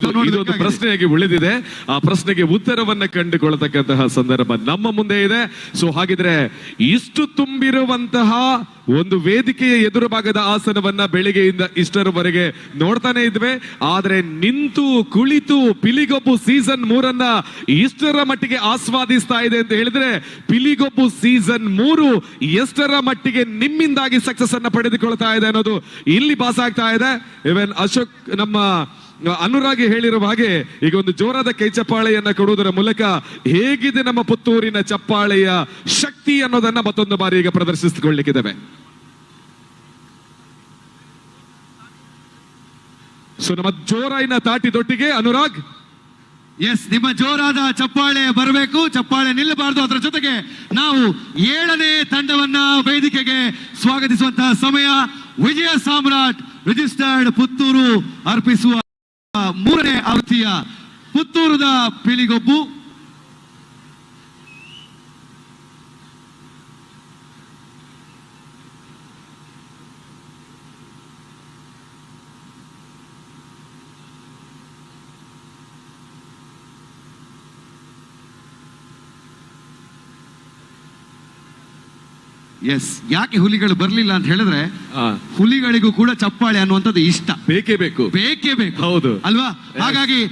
ಇದು ಒಂದು ಪ್ರಶ್ನೆಯಾಗಿ ಉಳಿದಿದೆ. ಆ ಪ್ರಶ್ನೆಗೆ ಉತ್ತರವನ್ನ ಕಂಡುಕೊಳ್ಳತಕ್ಕಂತಹ ಸಂದರ್ಭ ನಮ್ಮ ಮುಂದೆ ಇದೆ. ಸೊ ಹಾಗಿದ್ರೆ ಇಷ್ಟು ತುಂಬಿರುವಂತಹ ಒಂದು ವೇದಿಕೆಯ ಎದುರು ಭಾಗದ ಆಸನವನ್ನ ಬೆಳಿಗ್ಗೆಯಿಂದ ಇಷ್ಟರವರೆಗೆ ನೋಡ್ತಾನೆ ಇದ್ವಿ. ಆದ್ರೆ ನಿಂತು ಕುಳಿತು ಪಿಲಿಗೊಬ್ಬು ಸೀಸನ್ ಮೂರನ್ನ ಇಷ್ಟರ ಮಟ್ಟಿಗೆ ಆಸ್ವಾದಿಸ್ತಾ ಇದೆ ಅಂತ ಹೇಳಿದ್ರೆ ಪಿಲಿಗೊಬ್ಬು ಸೀಸನ್ ಮೂರು ಎಷ್ಟರ ಮಟ್ಟಿಗೆ ನಿಮ್ಮಿಂದಾಗಿ ಸಕ್ಸಸ್ ಅನ್ನ ಪಡೆದುಕೊಳ್ತಾ ಇದೆ ಅನ್ನೋದು ಇಲ್ಲಿ ಪಾಸ್ ಆಗ್ತಾ ಇದೆ. ಇವನ್ ಅಶೋಕ್ ನಮ್ಮ ಅನುರಾಗಿ ಹೇಳಿರುವ ಹಾಗೆ ಈಗ ಒಂದು ಜೋರಾದ ಕೈ ಚಪ್ಪಾಳೆಯನ್ನ ಕೊಡುವುದರ ಮೂಲಕ ಹೇಗಿದೆ ನಮ್ಮ ಪುತ್ತೂರಿನ ಚಪ್ಪಾಳೆಯ ಶಕ್ತಿ ಅನ್ನೋದನ್ನ ಮತ್ತೊಂದು ಬಾರಿ ಈಗ ಪ್ರದರ್ಶಿಸಿಕೊಳ್ಳಿಕ್ಕಿದ್ದೇವೆ. ಸೊ ನಮ್ಮ ಜೋರಾಯಿನ ತಾಟಿ ದೊಟ್ಟಿಗೆ ಅನುರಾಗ್? ಎಸ್ ನಿಮ್ಮ ಜೋರಾದ ಚಪ್ಪಾಳೆ ಬರಬೇಕು. ಚಪ್ಪಾಳೆ ನಿಲ್ಲಬಾರದು. ಅದರ ಜೊತೆಗೆ ನಾವು ಏಳನೇ ತಂಡವನ್ನ ವೇದಿಕೆಗೆ ಸ್ವಾಗತಿಸುವಂತಹ ಸಮಯ ವಿಜಯ ಸಾಮ್ರಾಟ್ ರಿಜಿಸ್ಟರ್ಡ್ ಪುತ್ತೂರು ಅರ್ಪಿಸುವ ಮೂರನೇ ಆವೃತ್ತಿಯ ಪುತ್ತೂರದ ಪಿಲಿಗೊಬ್ಬು ಎಸ್ ಯಾಕೆ ಹುಲಿಗಳು ಬರ್ಲಿಲ್ಲ ಅಂತ ಹೇಳಿದ್ರೆ ಹುಲಿಗಳಿಗೂ ಕೂಡ ಚಪ್ಪಾಳೆ ಅನ್ನುವಂಥದ್ದು ಇಷ್ಟ. ಬೇಕೇ ಬೇಕು. ಬೇಕೇ ಬೇಕು. ಹೌದು. ಅಲ್ವಾ? ಹಾಗಾಗಿ